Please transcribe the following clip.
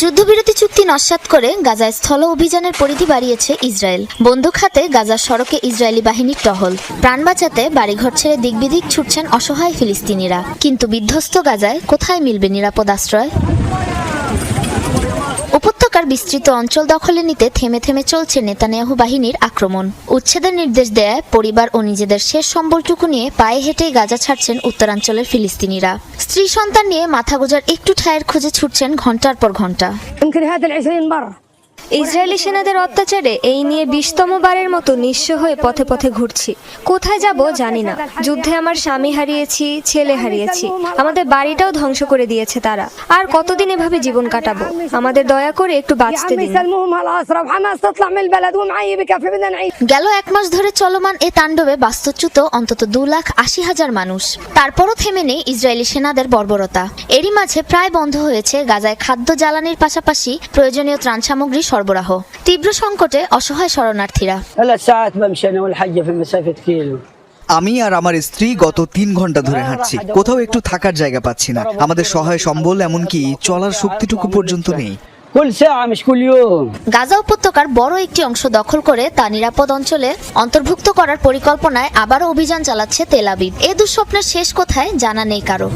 যুদ্ধবিরতি চুক্তি নস্যাৎ করে গাজায় স্থল অভিযানের পরিধি বাড়িয়েছে ইসরায়েল। বন্দুক হাতে গাজার সড়কে ইসরায়েলি বাহিনীর টহল। প্রাণ বাঁচাতে বাড়িঘর ছেড়ে দিকবিদিক ছুটছেন অসহায় ফিলিস্তিনিরা। কিন্তু বিধ্বস্ত গাজায় কোথায় মিলবে নিরাপদ আশ্রয়? উপত্যকার বিস্তৃত অঞ্চল দখলে নিতে থেমে থেমে চলছে নেতানিয়াহু বাহিনীর আক্রমণ। উচ্ছেদের নির্দেশ দেয় পরিবার ও নিজেদের শেষ সম্বলটুকু নিয়ে পায়ে হেঁটে গাজা ছাড়ছেন উত্তরাঞ্চলের ফিলিস্তিনিরা। স্ত্রী সন্তান নিয়ে মাথা গোজার একটু ঠায়ের খুঁজে ছুটছেন ঘণ্টার পর ঘণ্টা। ইসরায়েলি সেনাদের অত্যাচারে এই নিয়ে বিশতম বারের মতো নিঃস্ব হয়ে পথে পথে ঘুরছি। কোথায় যাব জানি না। যুদ্ধে আমার স্বামী হারিয়েছি, ছেলে হারিয়েছি। আমাদের বাড়িটাও ধ্বংস করে দিয়েছে তারা। আর কতদিন এভাবে জীবন কাটাবো? আমাদের দয়া করে একটু বাঁচতে দিন। গেল এক মাস ধরে চলমান এ তাণ্ডবে বাস্তুচ্যুত অন্তত দু লাখ আশি হাজার মানুষ। তারপরও থেমে নেই ইসরায়েলি সেনাদের বর্বরতা। এরই মাঝে প্রায় বন্ধ হয়েছে গাজায় খাদ্য জ্বালানির পাশাপাশি প্রয়োজনীয় ত্রাণ সামগ্রী সরবরাহ। তীব্র সংকটে অসহায় শরণার্থীরা। আমি আর আমার স্ত্রী গত তিন ঘণ্টা ধরে হাঁটছি। কোথাও একটু থাকার জায়গা পাচ্ছি না। আমাদের সহায় সম্বল এমনকি চলার শক্তিটুকু পর্যন্ত নেই। গাজা উপত্যকার বড় একটি অংশ দখল করে তা নিরাপদ অঞ্চলে অন্তর্ভুক্ত করার পরিকল্পনায় আবারও অভিযান চালাচ্ছে তেলাবিব এ দুঃস্বপ্নের শেষ কোথায় জানা নেই কারও।